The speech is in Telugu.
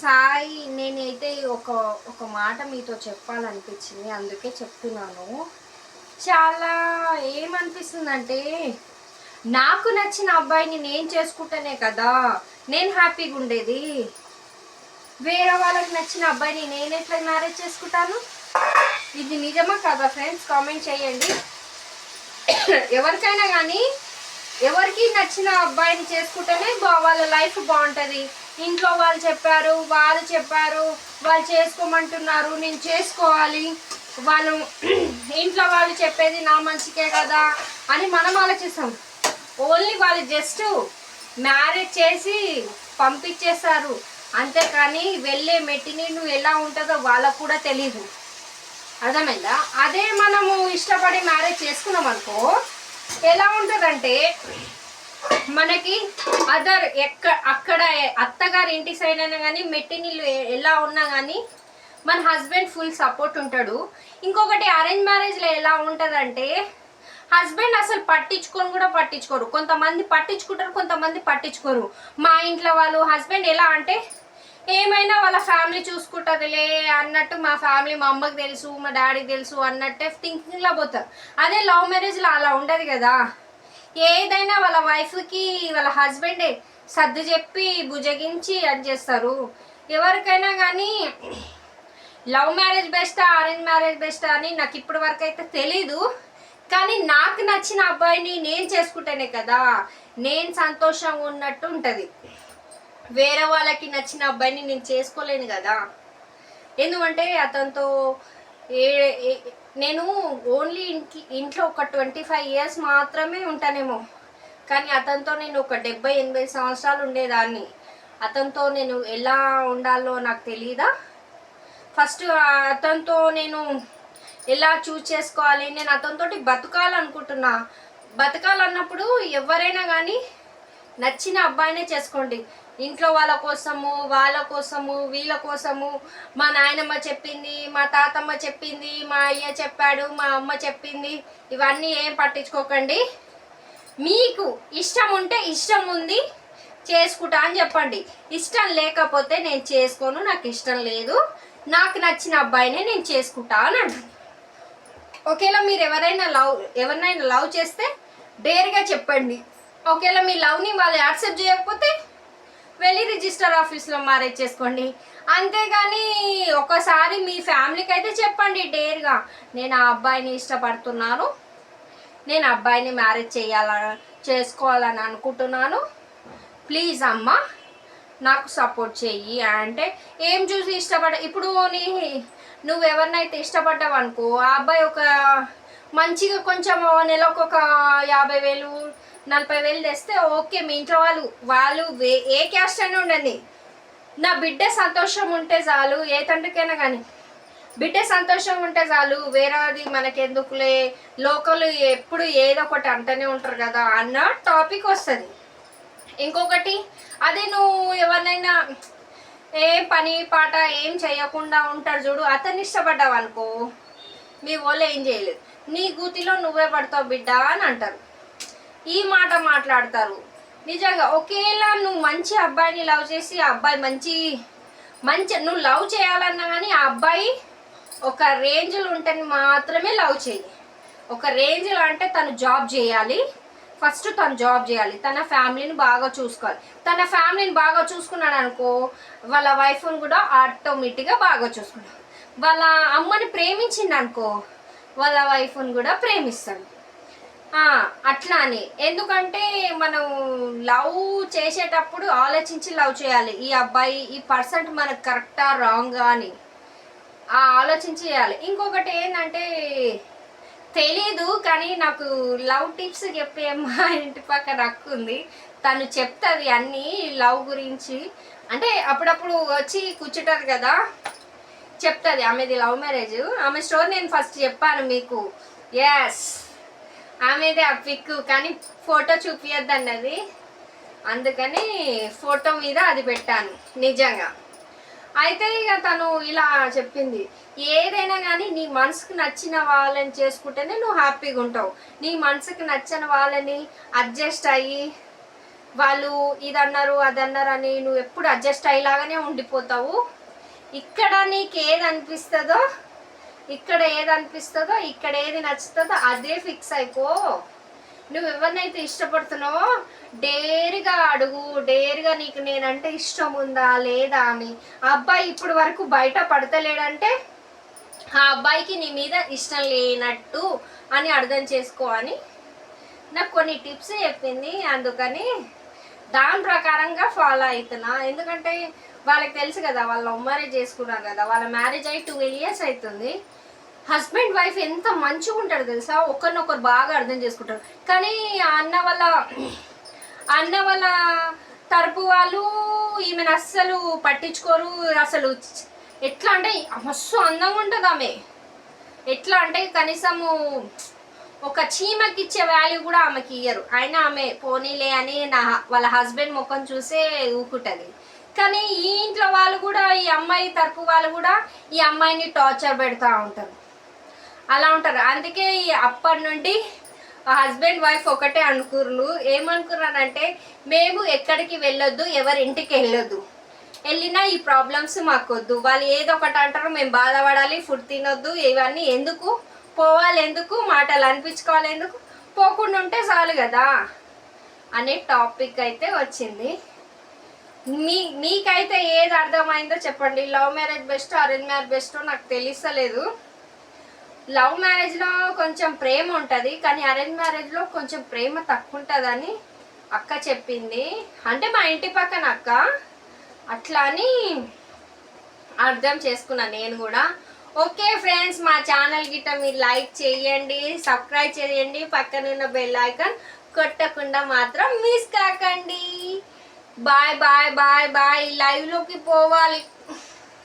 సాయి నేనైతే ఒక ఒక మాట మీతో చెప్పాలనిపించింది అందుకే చెప్తున్నాను. చాలా ఏమనిపిస్తుందంటే నాకు నచ్చిన అబ్బాయిని నేను చేసుకుంటేనే కదా నేను హ్యాపీగా ఉండేది. వేరే వాళ్ళకి నచ్చిన అబ్బాయిని నేను ఎట్లా మ్యారేజ్ చేసుకుంటాను? ఇది నిజమా కదా ఫ్రెండ్స్? కామెంట్ చేయండి. ఎవరికైనా కానీ ఎవరికి నచ్చిన అబ్బాయిని చేసుకుంటేనే వాళ్ళ లైఫ్ బాగుంటుంది. ఇంట్లో వాళ్ళు చెప్పారు వాళ్ళు చెప్పారు వాళ్ళు చేసుకోమంటున్నారు నేను చేసుకోవాలి. వాళ్ళు ఇంట్లో వాళ్ళు చెప్పేది నా మంచికే కదా అని మనం ఆలోచిస్తాం. ఓన్లీ వాళ్ళు జస్ట్ మ్యారేజ్ చేసి పంపించేస్తారు అంతేకాని వెళ్ళే మెట్టిని నువ్వు ఎలా ఉంటుందో వాళ్ళకు కూడా తెలీదు. అర్థమైందా? అదే మనము ఇష్టపడి మ్యారేజ్ చేసుకున్నాం అనుకో ఎలా ఉంటుందంటే మనకి అదర్ ఎక్క అక్కడ అత్తగారి ఇంటి సైడ్ అయినా కానీ మెట్టి నీళ్ళు ఎలా ఉన్నా కానీ మన హస్బెండ్ ఫుల్ సపోర్ట్ ఉంటాడు. ఇంకొకటి అరేంజ్ మ్యారేజ్లో ఎలా ఉంటుందంటే హస్బెండ్ అసలు పట్టించుకొని కూడా పట్టించుకోరు. కొంతమంది పట్టించుకుంటారు కొంతమంది పట్టించుకోరు. మా ఇంట్లో వాళ్ళు హస్బెండ్ ఎలా అంటే ఏమైనా వాళ్ళ ఫ్యామిలీ చూసుకుంటుందిలే అన్నట్టు మా ఫ్యామిలీ మా అమ్మకి తెలుసు మా డాడీకి తెలుసు అన్నట్టే థింకింగ్లో పోతారు. అదే లవ్ మ్యారేజ్లో అలా ఉండదు కదా. ఏదైనా వాళ్ళ వైఫ్కి వాళ్ళ హస్బెండే సర్దు చెప్పి భుజగించి అది చేస్తారు. ఎవరికైనా కానీ లవ్ మ్యారేజ్ బెస్టా అరేంజ్ మ్యారేజ్ బెస్టా అని నాకు ఇప్పటి వరకు అయితే తెలీదు. కానీ నాకు నచ్చిన అబ్బాయిని నేను చేసుకుంటేనే కదా నేను సంతోషంగా ఉన్నట్టు ఉంటుంది. వేరే వాళ్ళకి నచ్చిన అబ్బాయిని నేను చేసుకోలేను కదా. ఎందుకంటే అతనితో ఏ నేను ఓన్లీ ఇంట్లో ఇంట్లో ఒక ట్వంటీ ఫైవ్ ఇయర్స్ మాత్రమే ఉంటానేమో. కానీ అతనితో నేను ఒక డెబ్బై ఎనభై సంవత్సరాలు ఉండేదాన్ని. అతనితో నేను ఎలా ఉండాలో నాకు తెలియదా ఫస్ట్ అతనితో నేను ఎలా చూస్ చేసుకోవాలి? నేను అతనితోటి బతకాలనుకుంటున్నా. బతకాలన్నప్పుడు ఎవరైనా కానీ నచ్చిన అబ్బాయినే చేసుకోండి. ఇంట్లో వాళ్ళ కోసము వాళ్ళ కోసము వీళ్ళ కోసము. మా నాయనమ్మ చెప్పింది మా తాతమ్మ చెప్పింది మా అయ్య చెప్పాడు మా అమ్మ చెప్పింది. ఇవన్నీ ఏం పట్టించుకోకండి. మీకు ఇష్టం ఉంటే ఇష్టం ఉంది చేసుకుంటా అని చెప్పండి. ఇష్టం లేకపోతే నేను చేసుకోను నాకు ఇష్టం లేదు. నాకు నచ్చిన అబ్బాయినే నేను చేసుకుంటా అని అంటాను ఒకవేళ మీరు ఎవరైనా లవ్ ఎవరినైనా లవ్ చేస్తే డేర్గా చెప్పండి. ఒకవేళ మీ లవ్ని వాళ్ళు యాక్సెప్ట్ చేయకపోతే వెళ్ళి రిజిస్టర్ ఆఫీస్లో మ్యారేజ్ చేసుకోండి. అంతేగాని ఒకసారి మీ ఫ్యామిలీకి అయితే చెప్పండి డేర్గా. నేను ఆ అబ్బాయిని ఇష్టపడుతున్నాను. నేను అబ్బాయిని మ్యారేజ్ చేయాల చేసుకోవాలని అనుకుంటున్నాను. ప్లీజ్ అమ్మ నాకు సపోర్ట్ చెయ్యి. అంటే ఏం చూసి ఇష్టపడ ఇప్పుడు నీ నువ్వు ఎవరినైతే ఇష్టపడ్డావు అనుకో ఆ అబ్బాయి ఒక మంచిగా కొంచెం నెలకు ఒక యాభై వేలు నలభై వేలు తెస్తే ఓకే మీ ఇంట్లో వాళ్ళు వాళ్ళు వే- ఏ క్యాస్ట్ అయినా ఉండండి. నా బిడ్డ సంతోషం ఉంటే చాలు ఏ తండ్రికైనా కానీ. బిడ్డ సంతోషం ఉంటే చాలు వేరేది మనకెందుకులే? లోకల్ ఎప్పుడు ఏదో ఒకటి అంటూనే ఉంటారు కదా అన్న టాపిక్ వస్తుంది. ఇంకొకటి అదే నువ్వు ఎవరినైనా ఏ పని పాట ఏం చేయకుండా ఉంటాడు చూడు అతన్ని ఇష్టపడ్డావు అనుకో మీ వాళ్ళు ఏం చేయలేదు. నీ గూతిలో నువ్వే పడతావు బిడ్డ అని అంటారు. ఈ మాట మాట్లాడతారు. నిజంగా ఒకేలా నువ్వు మంచి అబ్బాయిని లవ్ చేసి ఆ అబ్బాయి మంచి మంచి నువ్వు లవ్ చేయాలన్నా కానీ ఆ అబ్బాయి ఒక రేంజ్లో ఉంటే మాత్రమే లవ్ చేయి. ఒక రేంజ్లో అంటే తను జాబ్ చేయాలి. ఫస్ట్ తను జాబ్ చేయాలి. తన ఫ్యామిలీని బాగా చూసుకోవాలి. తన ఫ్యామిలీని బాగా చూసుకున్నాడు అనుకో వాళ్ళ వైఫ్ని కూడా ఆటోమేటిక్గా బాగా చూసుకున్నాడు. వాళ్ళ అమ్మని ప్రేమించింది అనుకో వాళ్ళ వైఫ్ని కూడా ప్రేమిస్తాడు. అట్లా అని ఎందుకంటే మనం లవ్ చేసేటప్పుడు ఆలోచించి లవ్ చేయాలి. ఈ అబ్బాయి ఈ పర్సెంట్ మనకు కరెక్టా రాంగా అని ఆలోచించి చేయాలి. ఇంకొకటి ఏంటంటే తెలీదు కానీ నాకు లవ్ టిప్స్ చెప్పే మా ఇంటి పక్కన నక్కుంది తను చెప్తుంది అన్నీ లవ్ గురించి. అంటే అప్పుడప్పుడు వచ్చి కూర్చుంటారు కదా చెప్తుంది. ఆమెది లవ్ మ్యారేజ్. ఆమె స్టోరీ నేను ఫస్ట్ చెప్పాను మీకు. ఎస్ ఆమెదే ఆ పిక్ కానీ ఫోటో చూపించద్దండి అది అందుకని ఫోటో మీద అది పెట్టాను నిజంగా. అయితే ఇక తను ఇలా చెప్పింది ఏదైనా కానీ నీ మనసుకు నచ్చిన వాళ్ళని చేసుకుంటేనే నువ్వు హ్యాపీగా ఉంటావు. నీ మనసుకు నచ్చిన వాళ్ళని అడ్జస్ట్ అయ్యి వాళ్ళు ఇది అన్నారు అది అన్నారు అని నువ్వు ఎప్పుడు అడ్జస్ట్ అయ్యేలాగానే ఉండిపోతావు. ఇక్కడ నీకు ఏది అనిపిస్తుందో ఇక్కడ ఏది అనిపిస్తుందో ఇక్కడ ఏది నచ్చుతుందో అదే ఫిక్స్ అయిపో. నువ్వు ఎవరినైతే ఇష్టపడుతున్నావో డేరుగా అడుగు డేరుగా నీకు నేనంటే ఇష్టం ఉందా లేదా అని. అబ్బాయి ఇప్పుడు వరకు బయట పడతలేడంటే ఆ అబ్బాయికి నీ మీద ఇష్టం లేనట్టు అని అర్థం చేసుకో అని. నాకు కొన్ని టిప్స్ చెప్పింది అందుకని దాని ప్రకారంగా ఫాలో అవుతున్నా ఎందుకంటే వాళ్ళకి తెలుసు కదా వాళ్ళ లవ్ మ్యారేజ్ చేసుకున్నారు కదా వాళ్ళ మ్యారేజ్ అయ్యి టూ ఇయర్స్ అవుతుంది హస్బెండ్ వైఫ్ ఎంత మంచిగా ఉంటారు తెలుసా? ఒకరినొకరు బాగా అర్థం చేసుకుంటారు. కానీ ఆ అన్న వాళ్ళ అన్న వాళ్ళ తరపు వాళ్ళు ఈమెను అస్సలు పట్టించుకోరు. అసలు ఎట్లా అంటే మస్తు అందంగా ఉంటుంది ఆమె. ఎట్లా అంటే కనీసము ఒక చీమకి ఇచ్చే వాల్యూ కూడా ఆమెకి ఇయ్యరు. అయినా ఆమె పోనీలే అని నా వాళ్ళ హస్బెండ్ ముఖం చూసే ఊకుంటుంది. కానీ ఈ ఇంట్లో వాళ్ళు కూడా ఈ అమ్మాయి తరపు వాళ్ళు కూడా ఈ అమ్మాయిని టార్చర్ పెడతా ఉంటారు. అలా ఉంటారు. అందుకే ఈ అప్పటి నుండి హస్బెండ్ వైఫ్ ఒకటే అనుకుర్రు. ఏమనుకున్నారంటే మేము ఎక్కడికి వెళ్ళొద్దు ఎవరి ఇంటికి వెళ్ళొద్దు. వెళ్ళినా ఈ ప్రాబ్లమ్స్ మాకొద్దు. వాళ్ళు ఏదో ఒకటి అంటారు. మేము బాధపడాలి ఫుడ్ తినొద్దు ఇవన్నీ ఎందుకు పోవాలి ఎందుకు మాటలు అనిపించుకోవాలి ఎందుకు పోకుండా ఉంటే చాలు కదా అనే టాపిక్ అయితే వచ్చింది. మీ మీకైతే ఏది అర్థమైందో చెప్పండి. Love marriage best arrange marriage best నాకు తెలుస్తలేదు. లవ్ మ్యారేజ్లో కొంచెం ప్రేమ ఉంటుంది కానీ అరేంజ్ మ్యారేజ్లో కొంచెం ప్రేమ తక్కువ ఉంటుందని అక్క చెప్పింది. అంటే మా ఇంటి పక్కన అక్క. అట్లా అని అర్థం చేసుకున్నా నేను కూడా. ఓకే ఫ్రెండ్స్ మా ఛానల్ గిట్ట మీరు లైక్ చేయండి సబ్స్క్రైబ్ చేయండి పక్కన ఉన్న బెల్ ఐకాన్ కొట్టకుండా మాత్రం మిస్ కాకండి. Bye bye bye bye. లైవ్లోకి పోవాలి.